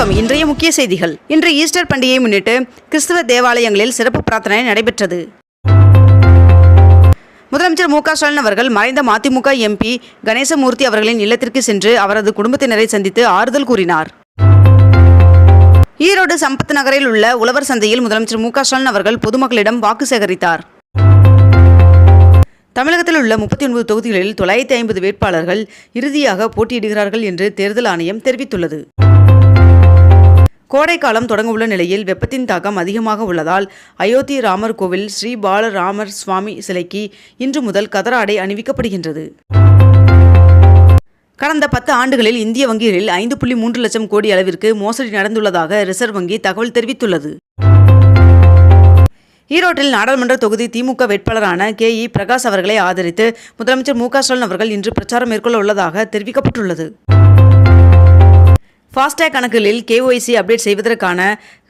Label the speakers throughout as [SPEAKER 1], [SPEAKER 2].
[SPEAKER 1] வணக்கம். இன்றைய முக்கிய செய்திகள். இன்று ஈஸ்டர் பண்டிகையை முன்னிட்டு கிறிஸ்தவ தேவாலயங்களில் சிறப்பு பிரார்த்தனை நடைபெற்றது. முதலமைச்சர் மு க ஸ்டாலின் அவர்கள் மறைந்த மதிமுக எம்பி கணேசமூர்த்தி அவர்களின் இல்லத்திற்கு சென்று அவரது குடும்பத்தினரை சந்தித்து ஆறுதல் கூறினார். ஈரோடு சம்பத் நகரில் உள்ள உழவர் சந்தையில் முதலமைச்சர் மு க ஸ்டாலின் அவர்கள் பொதுமக்களிடம் வாக்கு சேகரித்தார். தமிழகத்தில் உள்ள முப்பத்தி ஒன்பது தொகுதிகளில் தொள்ளாயிரத்தி ஐம்பது வேட்பாளர்கள் இறுதியாக போட்டியிடுகிறார்கள் என்று தேர்தல் ஆணையம் தெரிவித்துள்ளது. கோடைக்காலம் தொடங்க உள்ள நிலையில் வெப்பத்தின் தாக்கம் அதிகமாக உள்ளதால் அயோத்தி ராமர் கோவில் ஸ்ரீ பால ராமர் சுவாமி சிலைக்கு இன்று முதல் கதராடை அணிவிக்கப்படுகின்றது. கடந்த பத்து ஆண்டுகளில் இந்திய வங்கிகளில் ஐந்து புள்ளி மூன்று லட்சம் கோடி அளவிற்கு மோசடி நடந்துள்ளதாக ரிசர்வ் வங்கி தகவல் தெரிவித்துள்ளது. ஈரோட்டில் நாடாளுமன்ற தொகுதி திமுக வேட்பாளரான கே இ பிரகாஷ் அவர்களை ஆதரித்து முதலமைச்சர் மு க ஸ்டாலின் அவர்கள் இன்று பிரச்சாரம் மேற்கொள்ள உள்ளதாக தெரிவிக்கப்பட்டுள்ளது. ஃபாஸ்டேக் கணக்குகளில் கேஒய்சி அப்டேட் செய்வதற்கான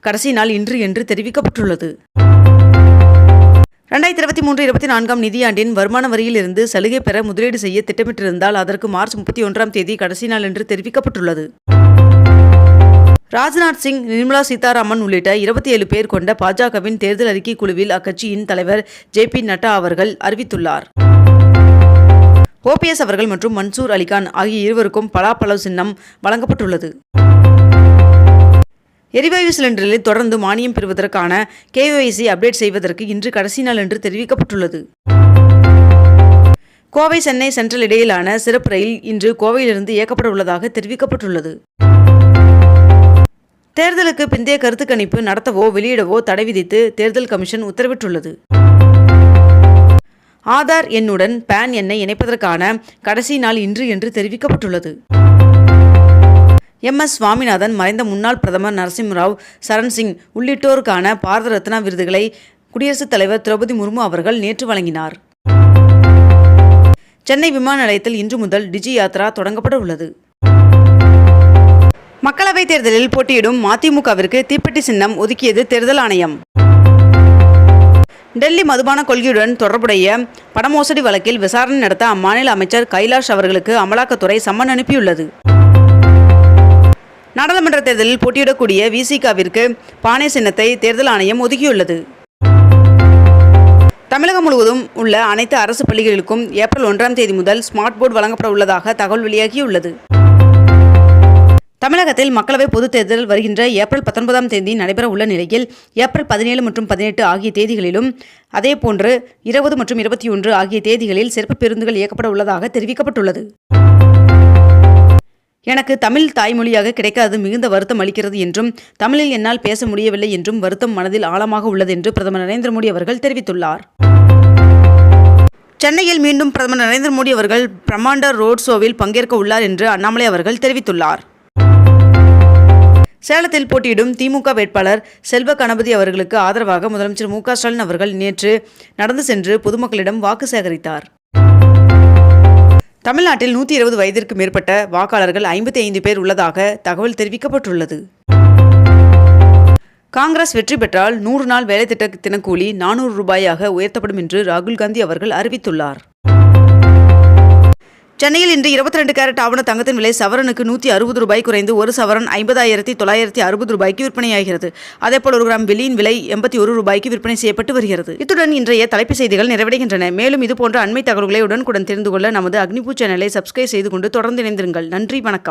[SPEAKER 1] கடைசி நாள் இன்று என்று தெரிவிக்கப்பட்டுள்ளது. ரெண்டாயிரத்தி இருபத்தி மூன்று இருபத்தி நான்காம் நிதியாண்டின் வருமான வரியில் இருந்து சலுகை பெற முதலீடு செய்ய திட்டமிட்டிருந்தால் அதற்கு மார்ச் முப்பத்தி ஒன்றாம் தேதி கடைசி நாள் என்று தெரிவிக்கப்பட்டுள்ளது. ராஜ்நாத் சிங் நிர்மலா சீதாராமன் உள்ளிட்ட இருபத்தி ஏழு பேர் கொண்ட பாஜகவின் தேர்தல் அறிக்கை குழுவில் அக்கட்சியின் தலைவர் ஜே பி நட்டா அவர்கள் அறிவித்துள்ளார். ஓபிஎஸ் அவர்கள் மற்றும் மன்சூர் அலிகான் ஆகிய இருவருக்கும் பலாப்பழம் சின்னம் வழங்கப்பட்டுள்ளது. எரிவாயு சிலிண்டரில் தொடர்ந்து மானியம் பெறுவதற்கான கேஒய்சி அப்டேட் செய்வதற்கு இன்று கடைசி நாள் என்று தெரிவிக்கப்பட்டுள்ளது. கோவை சென்னை சென்ட்ரல் இடையிலான சிறப்பு ரயில் இன்று கோவையிலிருந்து இயக்கப்பட உள்ளதாக தெரிவிக்கப்பட்டுள்ளது. தேர்தலுக்கு பிந்தைய கருத்து கணிப்பு நடத்தவோ வெளியிடவோ தடை விதித்து தேர்தல் கமிஷன் உத்தரவிட்டுள்ளது. ஆதார் எண்ணுடன் பேன் எண்ணை இணைப்பதற்கான கடைசி நாள் இன்று என்று தெரிவிக்கப்பட்டுள்ளது. எம். எஸ். சுவாமிநாதன் மறைந்த முன்னாள் பிரதமர் நரசிம்மராவ் சரண் சிங் உள்ளிட்டோருக்கான பாரத ரத்னா விருதுகளை குடியரசுத் தலைவர் திரௌபதி முர்மு அவர்கள் நேற்று வழங்கினார். சென்னை விமான நிலையத்தில் இன்று முதல் டிஜி யாத்ரா தொடங்கப்பட உள்ளது. மக்களவைத் தேர்தலில் போட்டியிடும் மதிமுகவிற்கு தீப்பெட்டி சின்னம் ஒதுக்கியது தேர்தல் ஆணையம். டெல்லி மதுபான கொள்கையுடன் தொடர்புடைய பணமோசடி வழக்கில் விசாரணை நடத்த அம்மாநில அமைச்சர் கைலாஷ் அவர்களுக்கு அமலாக்கத்துறை சம்மன் அனுப்பியுள்ளது. நாடாளுமன்ற தேர்தலில் போட்டியிடக்கூடிய விசிகாவிற்கு பானை சின்னத்தை தேர்தல் ஆணையம் ஒதுக்கியுள்ளது. தமிழகம் முழுவதும் உள்ள அனைத்து அரசு பள்ளிகளுக்கும் ஏப்ரல் ஒன்றாம் தேதி முதல் ஸ்மார்ட் போர்டு வழங்கப்பட உள்ளதாக தகவல் வெளியாகியுள்ளது. தமிழகத்தில் மக்களவை பொதுத் தேர்தல் வருகின்ற ஏப்ரல் பத்தொன்பதாம் தேதி நடைபெற உள்ள நிலையில் ஏப்ரல் பதினேழு மற்றும் பதினெட்டு ஆகிய தேதிகளிலும் அதேபோன்று இருபது மற்றும் இருபத்தி ஒன்று ஆகிய தேதிகளில் சிறப்பு பேருந்துகள் இயக்கப்பட உள்ளதாக தெரிவிக்கப்பட்டுள்ளது. எனக்கு தமிழ் தாய்மொழியாக கிடைக்காது மிகுந்த வருத்தம் அளிக்கிறது என்றும் தமிழில் என்னால் பேச முடியவில்லை என்றும் வருத்தம் மனதில் ஆழமாக உள்ளது என்று பிரதமர் நரேந்திர மோடி அவர்கள் தெரிவித்துள்ளார். சென்னையில் மீண்டும் பிரதமர் நரேந்திர மோடி அவர்கள் பிரம்மாண்ட ரோட் ஷோவில் பங்கேற்க உள்ளார் என்று அண்ணாமலை அவர்கள் தெரிவித்துள்ளார். சேலத்தில் போட்டியிடும் திமுக வேட்பாளர் செல்வ கணபதி அவர்களுக்கு ஆதரவாக முதலமைச்சர் மு ஸ்டாலின் அவர்கள் நேற்று நடந்து சென்று பொதுமக்களிடம் வாக்கு சேகரித்தார். தமிழ்நாட்டில் நூற்றி இருபது வயதிற்கு மேற்பட்ட வாக்காளர்கள் ஐம்பத்தி ஐந்து பேர் உள்ளதாக தகவல் தெரிவிக்கப்பட்டுள்ளது. காங்கிரஸ் வெற்றி பெற்றால் நூறு நாள் வேலைத்திட்ட தினக்கூலி நானூறு ரூபாயாக உயர்த்தப்படும் என்று ராகுல் காந்தி அவர்கள் அறிவித்துள்ளார். சென்னையில் இன்று இருபத்தி ரெண்டு கேரட் ஆவண தங்கத்தின் விலை சவரனுக்கு நூற்றி அறுபது ரூபாய் குறைந்து ஒரு சவரன் ஐம்பதாயிரத்தி தொள்ளாயிரத்தி அறுபது ரூபாய்க்கு விற்பனையாகிறது. அதேபோல் ஒரு கிராம் வெள்ளியின் விலை எண்பத்தி ஒரு ரூபாய்க்கு விற்பனை செய்யப்பட்டு வருகிறது. இத்துடன் இன்றைய தலைப்பு செய்திகள் நிறைவடைகின்றன. மேலும் இதுபோன்ற அண்மை தகவல்களை உடனுக்குடன் தெரிந்து கொள்ள நமது அக்னிபூ சேனலை சப்ஸ்கிரைப் செய்து கொண்டு தொடர்ந்து இணைந்திருங்கள். நன்றி வணக்கம்.